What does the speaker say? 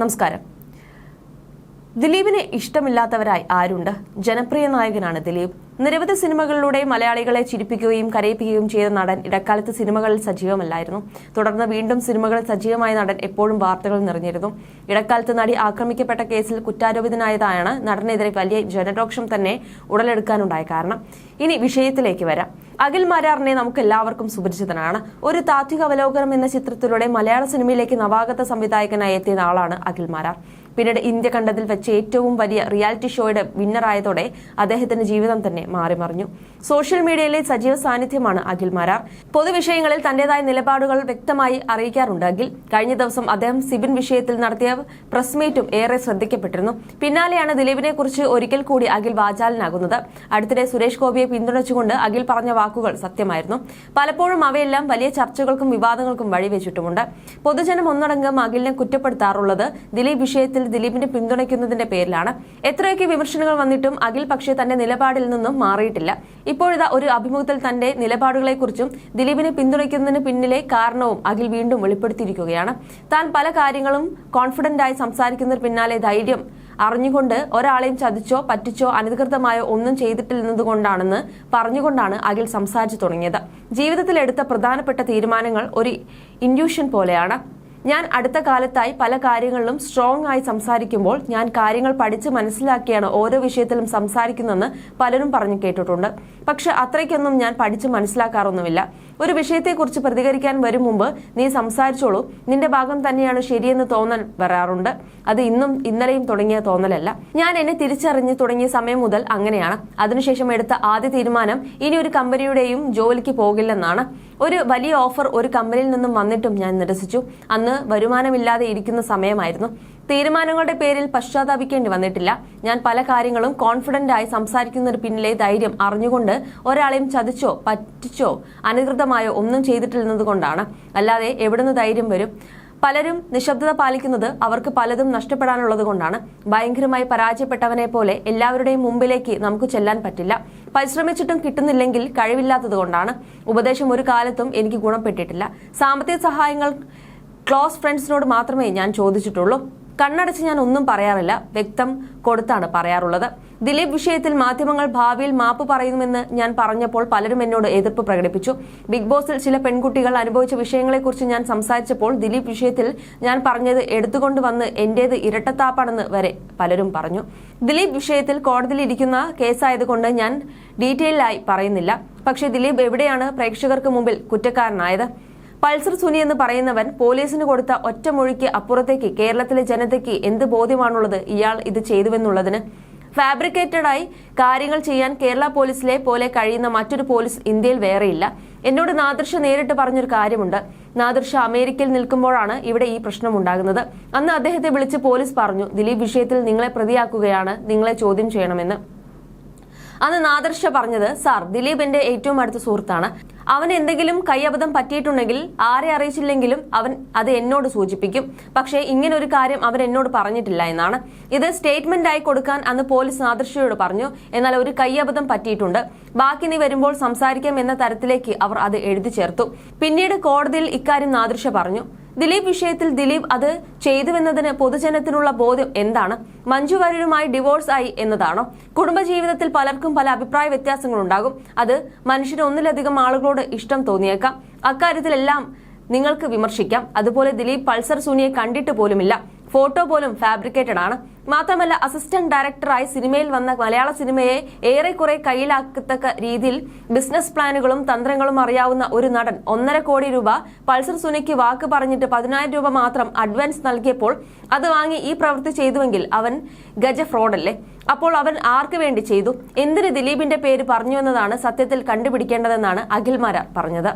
നമസ്കാരം. ദിലീപിനെ ഇഷ്ടമില്ലാത്തവരായി ആരുണ്ട്? ജനപ്രിയ നായകനാണ് ദിലീപ്. നിരവധി സിനിമകളിലൂടെ മലയാളികളെ ചിരിപ്പിക്കുകയും കരയിപ്പിക്കുകയും ചെയ്ത നടൻ ഇടക്കാലത്ത് സിനിമകളിൽ സജീവമല്ലായിരുന്നു. തുടർന്ന് വീണ്ടും സിനിമകളിൽ സജീവമായ നടൻ എപ്പോഴും വാർത്തകൾ നിറഞ്ഞിരുന്നു. ഇടക്കാലത്ത് നടി ആക്രമിക്കപ്പെട്ട കേസിൽ കുറ്റാരോപിതനായതാണ് നടനെതിരെ വലിയ ജനരോക്ഷം തന്നെ ഉടലെടുക്കാനുണ്ടായ കാരണം. ഇനി വിഷയത്തിലേക്ക് വരാം. അഖിൽ മാരാറിനെ നമുക്ക് എല്ലാവർക്കും സുപരിചിതനാണ്. ഒരു താത്വിക അവലോകനം എന്ന ചിത്രത്തിലൂടെ മലയാള സിനിമയിലേക്ക് നവാഗത സംവിധായകനായി എത്തിയ ആളാണ് അഖിൽ മാരാർ. പിന്നീട് ഇന്ത്യ കണ്ടതിൽ വെച്ച് ഏറ്റവും വലിയ റിയാലിറ്റി ഷോയുടെ വിന്നറായതോടെ അദ്ദേഹത്തിന്റെ ജീവിതം തന്നെ മാറിമറിഞ്ഞു സോഷ്യൽ മീഡിയയിലെ സജീവ സാന്നിധ്യമാണ് അഖിൽ മാരാർ. പൊതുവിഷയങ്ങളിൽ തന്റേതായ നിലപാടുകൾ വ്യക്തമായി അറിയിക്കാറുണ്ട് അഖിൽ. കഴിഞ്ഞ ദിവസം അദ്ദേഹം സിബിൻ വിഷയത്തിൽ നടത്തിയ പ്രസ് മീറ്റും ഏറെ ശ്രദ്ധിക്കപ്പെട്ടിരുന്നു. പിന്നാലെയാണ് ദിലീപിനെ കുറിച്ച് ഒരിക്കൽ കൂടി അഖിൽ വാചാലനാകുന്നത്. അടുത്തിടെ സുരേഷ് ഗോപിയെ പിന്തുണച്ചുകൊണ്ട് അഖിൽ പറഞ്ഞ വാക്കുകൾ സത്യമായിരുന്നു. പലപ്പോഴും അവയെല്ലാം വലിയ ചർച്ചകൾക്കും വിവാദങ്ങൾക്കും വഴിവെച്ചിട്ടുമുണ്ട്. പൊതുജനം ഒന്നടങ്കം അഖിലിനെ കുറ്റപ്പെടുത്താറുള്ളത് ദിലീപ് വിഷയത്തിൽ ദിലീപിനെ പിന്തുണയ്ക്കുന്നതിന്റെ പേരിലാണ്. എത്രയൊക്കെ വിമർശനങ്ങൾ വന്നിട്ടും അഖിൽ പക്ഷേ തന്റെ നിലപാടിൽ നിന്നും മാറിയിട്ടില്ല. ഇപ്പോഴിതാ ഒരു അഭിമുഖത്തിൽ തന്റെ നിലപാടുകളെക്കുറിച്ചും ദിലീപിനെ പിന്തുണയ്ക്കുന്നതിന് പിന്നിലെ കാരണവും അഖിൽ വീണ്ടും വെളിപ്പെടുത്തിയിരിക്കുകയാണ്. താൻ പല കാര്യങ്ങളും കോൺഫിഡന്റ് ആയി സംസാരിക്കുന്നതിന് പിന്നാലെ ധൈര്യം അറിഞ്ഞുകൊണ്ട് ഒരാളെയും ചതിച്ചോ പറ്റിച്ചോ അനധികൃതമായോ ഒന്നും ചെയ്തിട്ടില്ലെന്നതുകൊണ്ടാണെന്ന് പറഞ്ഞുകൊണ്ടാണ് അഖിൽ സംസാരിച്ചു തുടങ്ങിയത്. ജീവിതത്തിലെടുത്ത പ്രധാനപ്പെട്ട തീരുമാനങ്ങൾ ഒരു ഇൻഡ്യൂഷൻ പോലെയാണ്. ഞാൻ അടുത്ത കാലത്തായി പല കാര്യങ്ങളിലും സ്ട്രോങ് ആയി സംസാരിക്കുമ്പോൾ ഞാൻ കാര്യങ്ങൾ പഠിച്ച് മനസ്സിലാക്കിയാണ് ഓരോ വിഷയത്തിലും സംസാരിക്കുന്നതെന്ന് പലരും പറഞ്ഞു കേട്ടിട്ടുണ്ട്. പക്ഷെ അത്രയ്ക്കൊന്നും ഞാൻ പഠിച്ച് മനസ്സിലാക്കാറൊന്നുമില്ല. ഒരു വിഷയത്തെക്കുറിച്ച് പ്രതികരിക്കാൻ വരും മുമ്പ് നീ സംസാരിച്ചോളൂ. നിന്റെ ഭാഗം തന്നെയാണ് ശരിയെന്ന് തോന്നൽ വരാറുണ്ട്. അത് ഇന്നും ഇന്നലെയും തുടങ്ങിയ തോന്നലല്ല. ഞാൻ എന്നെ തിരിച്ചറിഞ്ഞ് തുടങ്ങിയ സമയം മുതൽ അങ്ങനെയാണ്. അതിനുശേഷം എടുത്ത ആദ്യ തീരുമാനം ഇനി ഒരു കമ്പനിയുടെയും ജോലിക്ക് പോകില്ലെന്നാണ്. ഒരു വലിയ ഓഫർ ഒരു കമ്പനിയിൽ നിന്നും വന്നിട്ടും ഞാൻ നിരസിച്ചു. അന്ന് വരുമാനമില്ലാതെ ഇരിക്കുന്ന സമയമായിരുന്നു. തീരുമാനങ്ങളുടെ പേരിൽ പശ്ചാത്താപിക്കേണ്ടി വന്നിട്ടില്ല. ഞാൻ പല കാര്യങ്ങളും കോൺഫിഡന്റ് ആയി സംസാരിക്കുന്നതിന് പിന്നിലെ ധൈര്യം അറിഞ്ഞുകൊണ്ട് ഒരാളെയും ചതിച്ചോ പറ്റിച്ചോ അനധികൃതമായോ ഒന്നും ചെയ്തിട്ടില്ലെന്നതുകൊണ്ടാണ് അല്ലാതെ എവിടുന്ന് ധൈര്യം വരും? പലരും നിശബ്ദത പാലിക്കുന്നത് അവർക്ക് പലതും നഷ്ടപ്പെടാനുള്ളത് കൊണ്ടാണ്. ഭയങ്കരമായി പരാജയപ്പെട്ടവനെ പോലെ എല്ലാവരുടെയും മുമ്പിലേക്ക് നമുക്ക് ചെല്ലാൻ പറ്റില്ല. പരിശ്രമിച്ചിട്ടും കിട്ടുന്നില്ലെങ്കിൽ കഴിവില്ലാത്തത് കൊണ്ടാണ്. ഉപദേശം ഒരു കാലത്തും എനിക്ക് ഗുണപ്പെട്ടിട്ടില്ല. സാമ്പത്തിക സഹായങ്ങൾ ക്ലോസ് ഫ്രണ്ട്സിനോട് മാത്രമേ ഞാൻ ചോദിച്ചിട്ടുള്ളൂ. കണ്ണടച്ച് ഞാൻ ഒന്നും പറയാറില്ല. വ്യക്തം കൊടുത്താണ് പറയാറുള്ളത്. ദിലീപ് വിഷയത്തിൽ മാധ്യമങ്ങൾ ഭാവിയിൽ മാപ്പ് പറയുമെന്ന് ഞാൻ പറഞ്ഞപ്പോൾ പലരും എന്നോട് എതിർപ്പ് പ്രകടിപ്പിച്ചു. ബിഗ് ബോസിൽ ചില പെൺകുട്ടികൾ അനുഭവിച്ച വിഷയങ്ങളെക്കുറിച്ച് ഞാൻ സംസാരിച്ചപ്പോൾ ദിലീപ് വിഷയത്തിൽ ഞാൻ പറഞ്ഞത് എടുത്തുകൊണ്ട് വന്ന് എന്റേത് ഇരട്ടത്താപ്പാണെന്ന് വരെ പലരും പറഞ്ഞു. ദിലീപ് വിഷയത്തിൽ കോടതിയിൽ ഇരിക്കുന്ന കേസായതുകൊണ്ട് ഞാൻ ഡീറ്റെയിൽ ആയി പറയുന്നില്ല. പക്ഷേ ദിലീപ് എവിടെയാണ് പ്രേക്ഷകർക്ക് മുമ്പിൽ കുറ്റക്കാരനായത്? പൾസർ സുനി എന്ന് പറയുന്നവൻ പോലീസിന് കൊടുത്ത ഒറ്റമൊഴിക്ക് അപ്പുറത്തേക്ക് കേരളത്തിലെ ജനതയ്ക്ക് എന്ത് ബോധ്യമാണുള്ളത് ഇയാൾ ഇത് ചെയ്തുവെന്നുള്ളതിന്? ഫാബ്രിക്കേറ്റഡായി കാര്യങ്ങൾ ചെയ്യാൻ കേരള പോലീസിലെ പോലെ കഴിയുന്ന മറ്റൊരു പോലീസ് ഇന്ത്യയിൽ വേറെയില്ല. എന്നോട് നാദൃശ നേരിട്ട് പറഞ്ഞൊരു കാര്യമുണ്ട്. നാദൃശ അമേരിക്കയിൽ നിൽക്കുമ്പോഴാണ് ഇവിടെ ഈ പ്രശ്നം ഉണ്ടാകുന്നത്. അന്ന് അദ്ദേഹത്തെ വിളിച്ച് പോലീസ് പറഞ്ഞു ദിലീപ് വിഷയത്തിൽ നിങ്ങളെ പ്രതിയാക്കുകയാണ് നിങ്ങളെ ചോദ്യം ചെയ്യണമെന്ന്. അന്ന് നാദർഷ പറഞ്ഞത് സാർ ദിലീപ് എന്റെ ഏറ്റവും അടുത്ത സുഹൃത്താണ്. അവൻ എന്തെങ്കിലും കൈയബദ്ധം പറ്റിയിട്ടുണ്ടെങ്കിൽ ആരെ അറിയിച്ചില്ലെങ്കിലും അവൻ അത് എന്നോട് സൂചിപ്പിക്കും. പക്ഷേ ഇങ്ങനെ ഒരു കാര്യം അവൻ എന്നോട് പറഞ്ഞിട്ടില്ല എന്നാണ്. ഇത് സ്റ്റേറ്റ്മെന്റ് ആയി കൊടുക്കാൻ അന്ന് പോലീസ് നാദർഷയോട് പറഞ്ഞു. എന്നാൽ ഒരു കൈയബദ്ധം പറ്റിയിട്ടുണ്ട്. ബാക്കി നീ വരുമ്പോൾ സംസാരിക്കാം എന്ന തരത്തിലേക്ക് അവർ അത് എഴുതി ചേർത്തു. പിന്നീട് കോടതിയിൽ ഇക്കാര്യം നാദർഷ പറഞ്ഞു. ദിലീപ് വിഷയത്തിൽ ദിലീപ് അത് ചെയ്തുവെന്നതിന് പൊതുജനത്തിനുള്ള ബോധ്യം എന്താണ്? മഞ്ജു വാര്യരുമായി ഡിവോഴ്സ് ആയി എന്നതാണോ? കുടുംബജീവിതത്തിൽ പലർക്കും പല അഭിപ്രായ വ്യത്യാസങ്ങളുണ്ടാകും. അത് മനുഷ്യന് ഒന്നിലധികം ആളുകളോട് ഇഷ്ടം തോന്നിയേക്കാം. അക്കാര്യത്തിലെല്ലാം നിങ്ങൾക്ക് വിമർശിക്കാം. അതുപോലെ ദിലീപ് പൾസർ സൂനിയെ കണ്ടിട്ട് പോലുമില്ല. ഫോട്ടോ പോലും ഫാബ്രിക്കേറ്റഡ് ആണ്. മാത്രമല്ല അസിസ്റ്റന്റ് ഡയറക്ടറായി സിനിമയിൽ വന്ന മലയാള സിനിമയെ ഏറെക്കുറെ കയ്യിലാക്കത്തക്ക രീതിയിൽ ബിസിനസ് പ്ലാനുകളും തന്ത്രങ്ങളും അറിയാവുന്ന ഒരു നടൻ ഒന്നര കോടി രൂപ പൾസർ സുനിക്ക് വാക്ക് പറഞ്ഞിട്ട് പതിനായിരം രൂപ മാത്രം അഡ്വാൻസ് നൽകിയപ്പോൾ അത് വാങ്ങി ഈ പ്രവൃത്തി ചെയ്തുവെങ്കിൽ അവൻ ഗജ ഫ്രോഡല്ലേ? അപ്പോൾ അവൻ ആർക്ക് വേണ്ടി ചെയ്തു? എന്തിന് ദിലീപിന്റെ പേര് പറഞ്ഞു എന്നതാണ് സത്യത്തിൽ കണ്ടുപിടിക്കേണ്ടതെന്നാണ് അഖിൽ മാരാർ പറഞ്ഞത്.